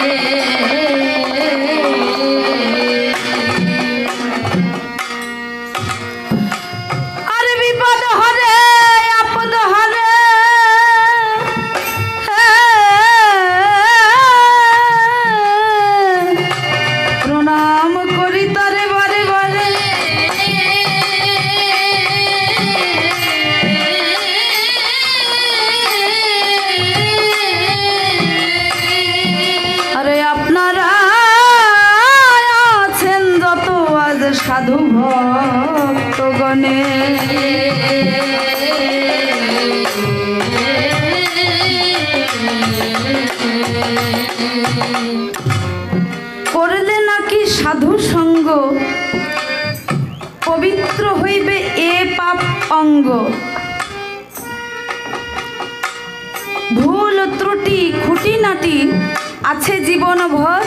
আর সাধু সঙ্গ। পবিত্র হইবে এ পাপ অঙ্গ। ভুল, ত্রুটি, খুঁটিনাটি আছে জীবন ভর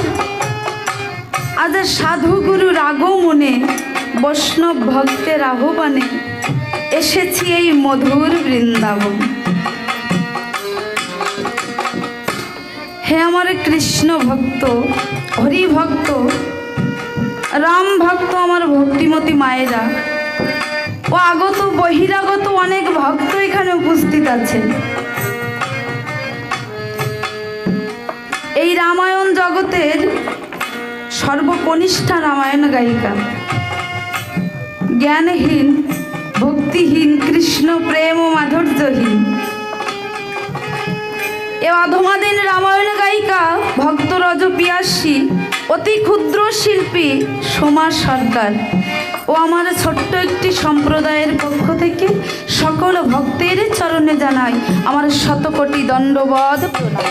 আজ সাধু গুরুর আগমনে বৈষ্ণব ভক্তের আহ্বানে এসেছি এই মধুর বৃন্দাবন। হে আমার কৃষ্ণ ভক্ত হরি ভক্ত রাম ভক্ত আমার ভক্তিমতী মায়েরা। ও আগত বহিরাগত অনেক ভক্ত এখানে উপস্থিত আছেন। এই রামায়ণ জগতের সর্বকনিষ্ঠা রামায়ণ গায়িকা। জ্ঞানহীন, ভক্তিহীন, কৃষ্ণ, প্রেম ও মাধুর্যহীন। এ অধমাদিন রামায়ণ গায়িকা ভক্ত রজ পিয়াসী অতি ক্ষুদ্র শিল্পী সোমা সরকার। ও আমার ছোট্ট একটি সম্প্রদায়ের পক্ষ থেকে সকল ভক্তের চরণে জানাই আমার শতকোটি দণ্ডবধ প্রণাম।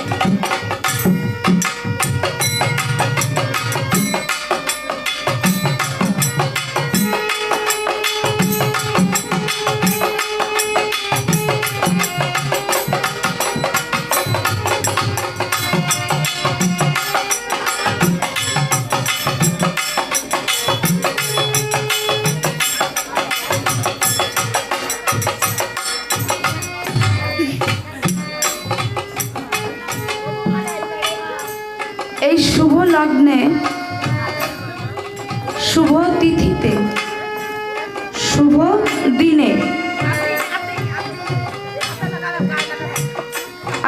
তিথিতে শুভ দিনে।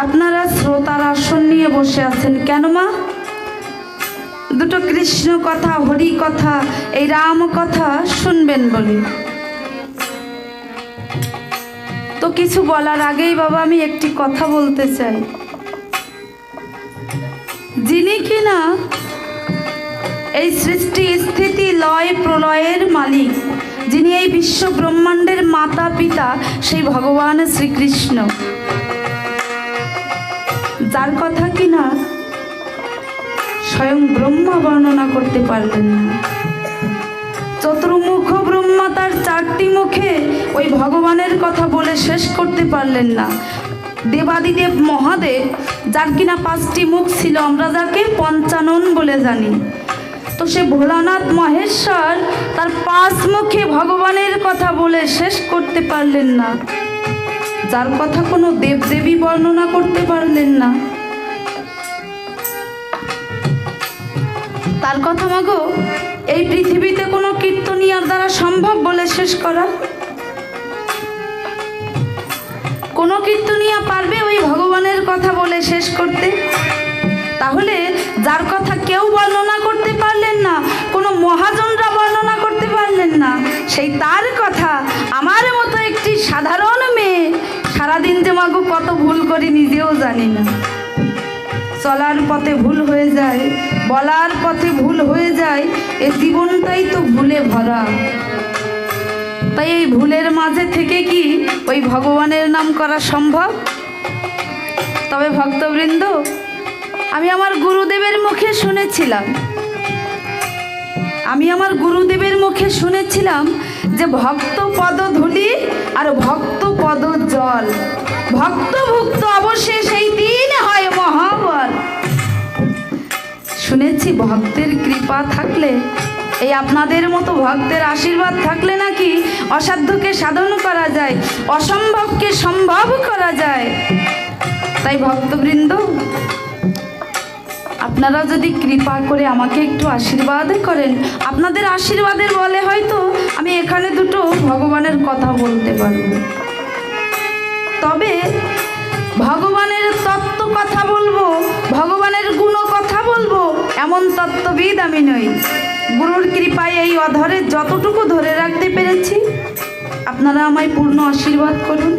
আপনারা শ্রোতার আসন নিয়ে বসে আছেন কেন মা? দুটো কৃষ্ণ কথা, হরি কথা, এই রাম কথা শুনবেন বলে। তো কিছু বলার আগেই বাবা আমি একটি কথা বলতে চাই। যিনি কিনা এই সৃষ্টি স্থিতি লয় প্রলয়ের মালিক, যিনি এই বিশ্ব ব্রহ্মাণ্ডের মাতা পিতা সেই ভগবান শ্রীকৃষ্ণ। যার কথা কিনা স্বয়ং ব্রহ্মা বর্ণনা করতে পারলেন না। চতুর্মুখ ব্রহ্মা তার চারটি মুখে ওই ভগবানের কথা বলে শেষ করতে পারলেন না। দেবাদিদেব মহাদেব, যার কিনা পাঁচটি মুখ ছিল, আমরা যাকে পঞ্চানন বলে জানি। তো সে ভোলানাথ মহেশ্বর তার পাঁচ মুখে ভগবানের কথা বলে শেষ করতে পারলেন না। যার কথা কোনো দেবদেবী বর্ণনা করতে পারলেন না। তার কথা মাগো, এই পৃথিবীতে কোনো কীর্তনিয়ার দ্বারা সম্ভব বলে শেষ করা? কোনো কীর্তনিয়া পারবে ওই ভগবানের কথা বলে শেষ করতে? তাহলে যার কথা কেউ বর্ণনা সেই তার কথা। আমার মতো একটি সাধারণ মেয়ে সারাদিন যে মাগো কত ভুল করি নিজেও জানি না। চলার পথে ভুল হয়ে যায়, বলার পথে ভুল হয়ে যায়, এ জীবনটাই তো ভুলে ভরা। তাই এই ভুলের মাঝে থেকে কি ওই ভগবানের নাম করা সম্ভব? তবে ভক্তবৃন্দ, আমি আমার গুরুদেবের মুখে শুনেছিলাম। আমি আমার গুরুদেবের মুখে শুনেছিলাম যে ভক্ত পদ ধুলি আর ভক্ত পদ জল। ভক্ত ভুক্ত অবশেষ এই দিন হয় মহাবল। শুনেছি ভক্তের কৃপা থাকলে, এই আপনাদের মতো ভক্তের আশীর্বাদ থাকলে নাকি অসাধ্যকে সাধন করা যায়, অসম্ভবকে সম্ভব করা যায়। তাই ভক্তবৃন্দ আপনারা যদি কৃপা করে আমাকে একটু আশীর্বাদ করেন, আপনাদের আশীর্বাদের বলে হয়তো আমি এখানে দুটো ভগবানের কথা বলতে পারব। তবে ভগবানের তত্ত্ব কথা বলব, ভগবানের গুণ কথা বলব, এমন তত্ত্ববিদ আমি নই। গুরুর কৃপায় এই অধরে যতটুকু ধরে রাখতে পেরেছি, আপনারা আমায় পূর্ণ আশীর্বাদ করুন।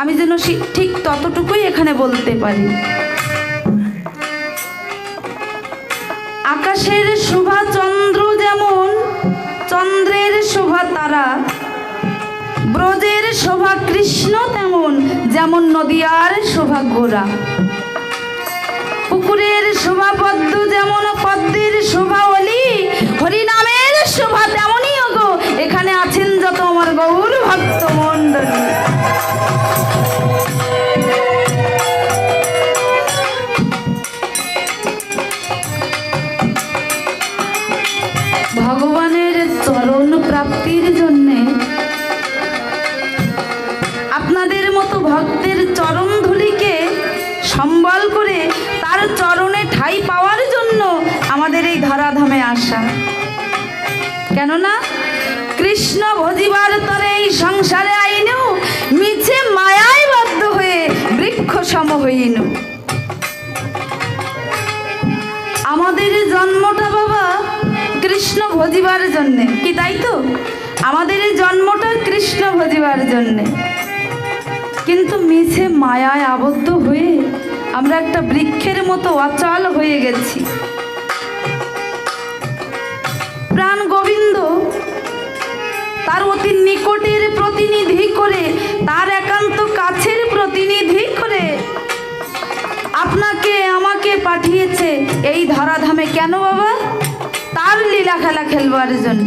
আমি যেন ঠিক ততটুকুই এখানে বলতে পারি। আকাশের শোভা চন্দ্র যেমন, চন্দ্রের শোভা তারা, ব্রজের শোভা কৃষ্ণ তেমন, যেমন নদিয়ার শোভা গোরা পুকুরের শোভা পদ্ম যেমন, পদ্মের শোভা অলি, হরিনামের শোভা তেমনই গো এখানে আছেন যত আমার গৌর ভক্ত মণ্ডলী। ধরাধামে আসা। কেননা কৃষ্ণ ভজিবার তরে এই সংসারে আইনু, মিছে মায়ায় বাধ্য হয়ে বৃক্ষ সম হইনু। আমাদের জন্মটা বাবা কৃষ্ণ ভজিবার জন্যে, কি তাই তো? আমাদের এই জন্মটা কৃষ্ণ ভজিবার জন্যে। কিন্তু মিছে মায়ায় আবদ্ধ হয়ে আমরা একটা বৃক্ষের মতো অচল হয়ে গেছি। তার অতি নিকটের প্রতিনিধি করে, তার একান্ত কাছের প্রতিনিধি করে। আপনাকে, আমাকে পাঠিয়েছে এই ধরাধামে কেন বাবা? তার লীলা খেলা খেলবার জন্য।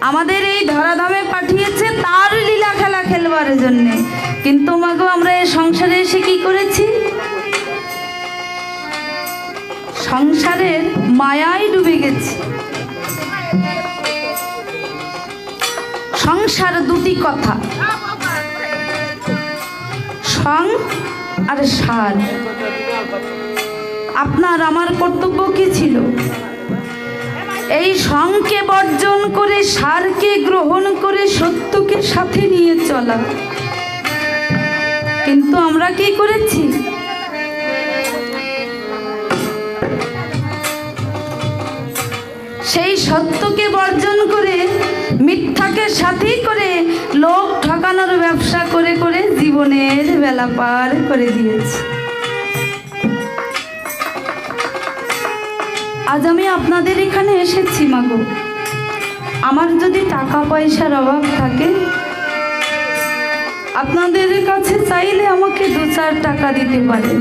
আমাদের এই ধরাধামে পাঠিয়েছে তার লীলা খেলা খেলবার জন্য। কিন্তু মাগো, আমরা এই সংসারে এসে কি করেছি? সংসারের মায়ায় ডুবে গেছি। সংসার দুটি কথা। সং আর সার। আপনার আমার কর্তব্য কি ছিল? এই সংকে বর্জন করে, সারকে গ্রহণ করে, সত্যকে সাথে নিয়ে চলা। কিন্তু আমরা কি করেছি? সেই করে মিথ্যাকে সাথী করে লোক ঠকানোর ব্যবসা করে করে জীবনের বেলা পার করে দিয়েছে। আজ আমি আপনাদের এখানে এসেছি মাগো আমার যদি টাকা পয়সার অভাব থাকে, আপনাদের কাছে চাইলে আমাকে দু চার টাকা দিতে পারেন।